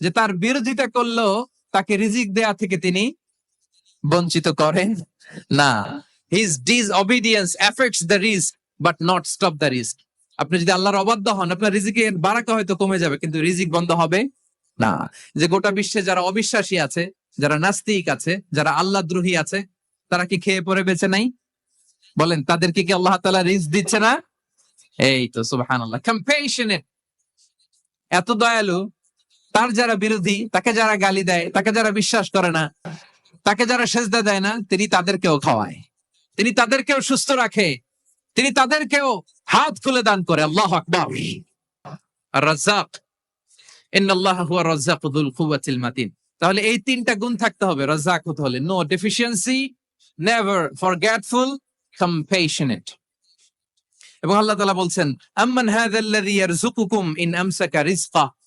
যে তার বিরোধিতা করলেও তাকে রিজিক দেয়া থেকে তিনি বঞ্চিত করেন। না his disobedience affects the রিস্ক বাট নট স্টপ দ্য রিস্ক আপনি যদি আল্লাহর অবাধ্য হন, আপনার রিজিকের বারাকা হয়তো কমে যাবে, কিন্তু রিজিক বন্ধ হবে না। যে গোটা বিশ্বে যারা অবিশ্বাসী আছে, যারা নাস্তিক আছে, যারা আল্লাহ দ্রোহী আছে, তারা কি খেয়ে পরে বেঁচে নাই? বলেন, তাদেরকে কি আল্লাহ তালা রিস্ক দিচ্ছে না? এই তো সুবহান আল্লাহ কম্পেশনেট এত দয়ালু তার যারা বিরোধী, তাকে যারা গালি দেয়, তাকে যারা বিশ্বাস করে না, তাকে যারা সেজদা দেয় না, তিনি তাদেরকেও খাওয়ায়। তিনি তাদেরকেও সুস্থ রাখে। তিনি তাদেরকেও হাত খুলে দান করে। আল্লাহ আকবর। রাজ্জাক তাহলে এই তিনটা গুণ থাকতে হবে। রাজ্জাক হতে হলে। No deficiency never forgetful compassionate এবং আল্লাহ তাআলা বলছেন, আম্মান হাযাল্লাযী ইয়ারযুকুকুম ইন আমসাকা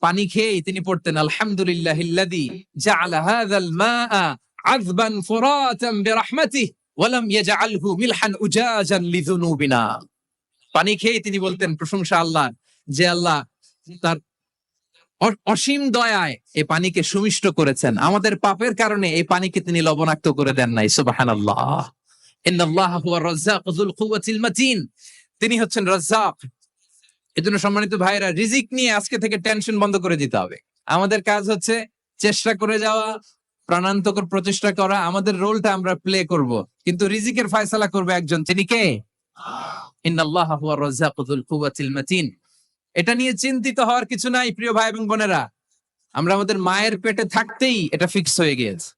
পানি খেয়ে তিনি পড়তেন, আলহামদুলিল্লাহ পানি খেয়ে তিনি বলতেন, প্রশংসা আল্লাহ যে আল্লাহ তার অসীম দয়ায় এই পানিকে সুমিষ্ট করেছেন। আমাদের পাপের কারণে এই পানিকে তিনি লবণাক্ত করে দেন নাই। মাতিন। তিনি হচ্ছেন রাজ্জাক। এজন্য সম্মানিত ভাইরা রিজিক নিয়ে আজকে থেকে টেনশন বন্ধ করে দিতে হবে। আমাদের কাজ হচ্ছে চেষ্টা করে যাওয়া, প্রাণান্তকর প্রচেষ্টা করা, আমাদের রোলটা আমরা প্লে করব। কিন্তু রিজিকের ফয়সালা করবে একজন, তিনি কে? এটা নিয়ে চিন্তিত হওয়ার কিছু নাই, প্রিয় ভাই এবং বোনেরা। আমরা আমাদের মায়ের পেটে থাকতেই এটা ফিক্স হয়ে গিয়েছে।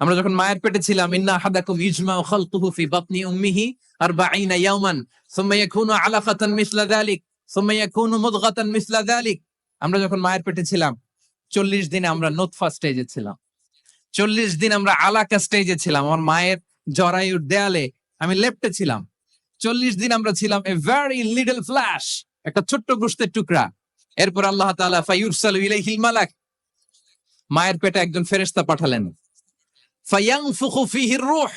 আমরা যখন মায়ের পেটে ছিলাম, ইন্না আহাদাকুম ইজমাউ খালকুহু ফি বাতনি উম্মিহি 40 ইয়াওমান সুম্মা ইয়াকুনু আলাকাতান মিসলা যালিক। আমরা যখন মায়ের পেটে ছিলাম 40 দিনে আমরা নোতফা স্টেজে ছিলাম। 40 দিন আমরা আলাকা স্টেজে ছিলাম। আমার মায়ের জরায়ুর দেয়ালে আমি লেপ্টে ছিলাম। 40 দিন আমরা ছিলাম এ ভেরি লিটল ফ্ল্যাশ একটা ছোট্ট গোশতের টুকরা। এরপর আল্লাহ মালাক, মায়ের পেটে একজন ফেরেশতা পাঠালেন। ফায়ানফুখু ফিহি রূহ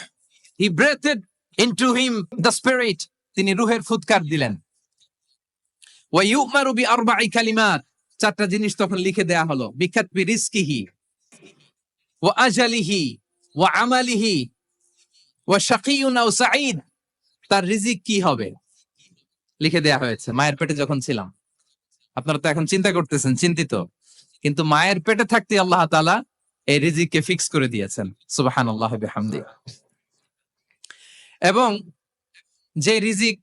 he breathed into him the spirit তিনি রুহের ফুৎকার দিলেন। চারটা জিনিস তখন লিখে দেয়া হলো। বিখাতবি রিজকিহি, ওয়া আজালিহি, ওয়া আমালিহি, ওয়া সাঈদ। তার রিজিক কি হবে? লিখে দেয়া হয়েছে। মায়ের পেটে যখন ছিলাম। আপনারা তো এখন চিন্তা করতেছেন, চিন্তিত। কিন্তু মায়ের পেটে থাকতে আল্লাহ তাআলা এই রিজিককে ফিক্স করে দিয়েছেন। সুবহানাল্লাহ, বিহামদি। এবং যে রিজিক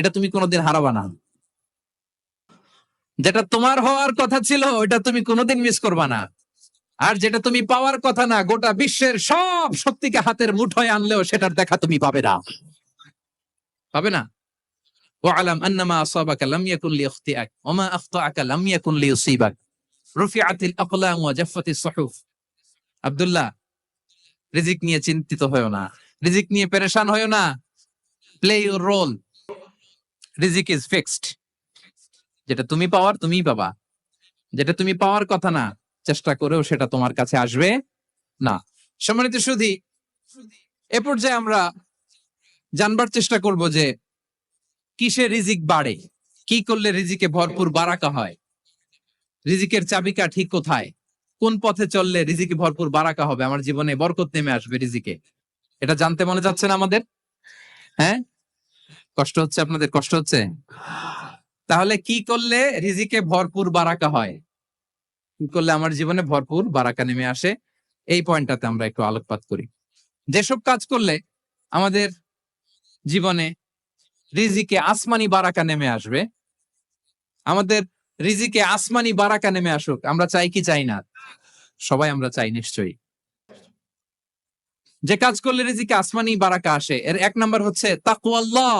এটা তুমি কোনোদিন হারাবা না। যেটা তোমার হওয়ার কথা ছিল ওটা তুমি কোনোদিন মিস করবা না। আর যেটা তুমি পাওয়ার কথা না, গোটা বিশ্বের সব শক্তিকে হাতের মুঠোয় আনলেও সেটার দেখা তুমি পাবে না। পাবে না? ওয়ালাম আন্নামা আসাবাকা আব্দুল্লাহ, রিজিক নিয়ে চিন্তিত হয়ো না। রিজিক নিয়ে পেরেশান হয়ো না। প্লে ইউর রোল রিজিক ইজ ফিক্সড। যেটা তুমি পাওয়ার, তুমিই পাবা। যেটা তুমি পাওয়ার কথা না, চেষ্টা করেও সেটা তোমার কাছে আসবে না। সম্মানিত সুধি, এ পর্যায়ে আমরা জানবার চেষ্টা করব যে কিসে রিজিক বাড়ে, কি করলে রিজিকে ভরপুর বারাকা হয়, রিজিকের চাবিকা ঠিক কোথায়, কোন পথে চললে রিজিকে ভরপুর বারাকা হবে, আমার জীবনে বরকত নেমে আসবে রিজিকে। এটা জানতে মনে যাচ্ছে না আমাদের? হ্যাঁ? কষ্ট হচ্ছে আপনাদের কষ্ট হচ্ছে? তাহলে কি করলে রিজিকে ভরপুর বারাকা হয়? কি করলে আমার জীবনে ভরপুর বারাকা নেমে আসে? এই পয়েন্টটাতে আমরা একটু আলোকপাত করি। যেসব কাজ করলে আমাদের জীবনে রিজিকে আসমানি বারাকা নেমে আসবে, আমাদের রিজিকে আসমানি বারাকা নেমে আসুক, আমরা চাই কি চাই না? সবাই আমরা চাই নিশ্চয়ই। যে কাজ করলে রিজিকে আসমানি বারাকা আসে, এর এক নাম্বার হচ্ছে তাকওয়াল্লাহ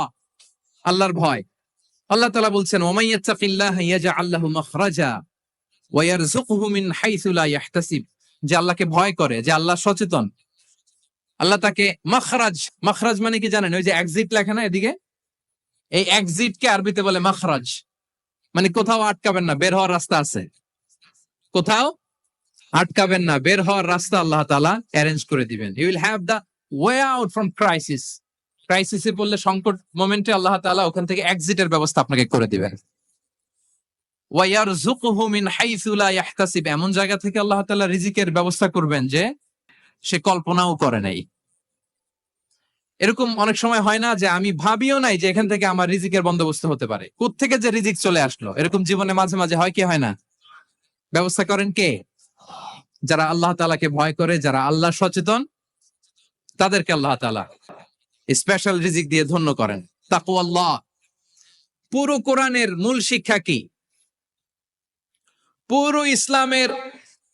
আল্লাহর ভয়। আল্লাহ তাআলা বলছেন আল্লাহকে ভয় করে, যে আল্লাহ সচেতন। আল্লাহ তাকে মাখরাজ মাখরাজ মানে কি জানেন? ওই যে এক্সিট না এদিকে? এই এক্সিট কে আরবিতে বলে মাখরাজ। মানে কোথাও আটকাবেন না, বের হওয়ার রাস্তা আছে। কোথাও আটকাবেন না, বের হওয়ার রাস্তা আল্লাহ তালা অ্যারেঞ্জ করে দিবেন। You will have the way out from crisis ক্রাইসিসে পড়লে সংকট মোমেন্টে আল্লাহ তাআলা ওখান থেকে এক্সিটের ব্যবস্থা আপনাকে করে দিবেন। ওয়াইয়ারযুকহু মিন হাইসু লা ইয়াহতাসিব। এমন জায়গা থেকে আল্লাহ তাআলা রিজিকের ব্যবস্থা করবেন যে সে কল্পনাও করে নাই। এরকম অনেক সময় হয় না যে আমি ভাবিও নাই যে এখান থেকে আমার রিজিকের বন্দোবস্ত হতে পারে। থেকে যে রিজিক চলে আসলো? এরকম জীবনে মাঝে মাঝে হয় কি হয় না? ব্যবস্থা করেন কে? যারা আল্লাহ তাআলাকে ভয় করে, যারা আল্লাহ সচেতন, তাদেরকে আল্লাহ তাআলা স্পেশাল রিজিক দিয়ে ধন্য করেন। তাকুয়াল্লাহ। পুরো কোরআনের মূল শিক্ষা কি? পুরো ইসলামের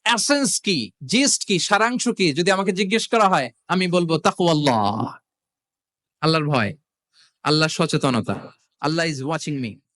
এসেন্স কি? জিস্ট কি? সারাংশ কি? যদি আমাকে জিজ্ঞেস করা হয়, আমি বলব তাকুয়াল্লাহ। আল্লাহর ভয় আল্লাহ সচেতনতা, আল্লাহ ইজ ওয়াচিং মি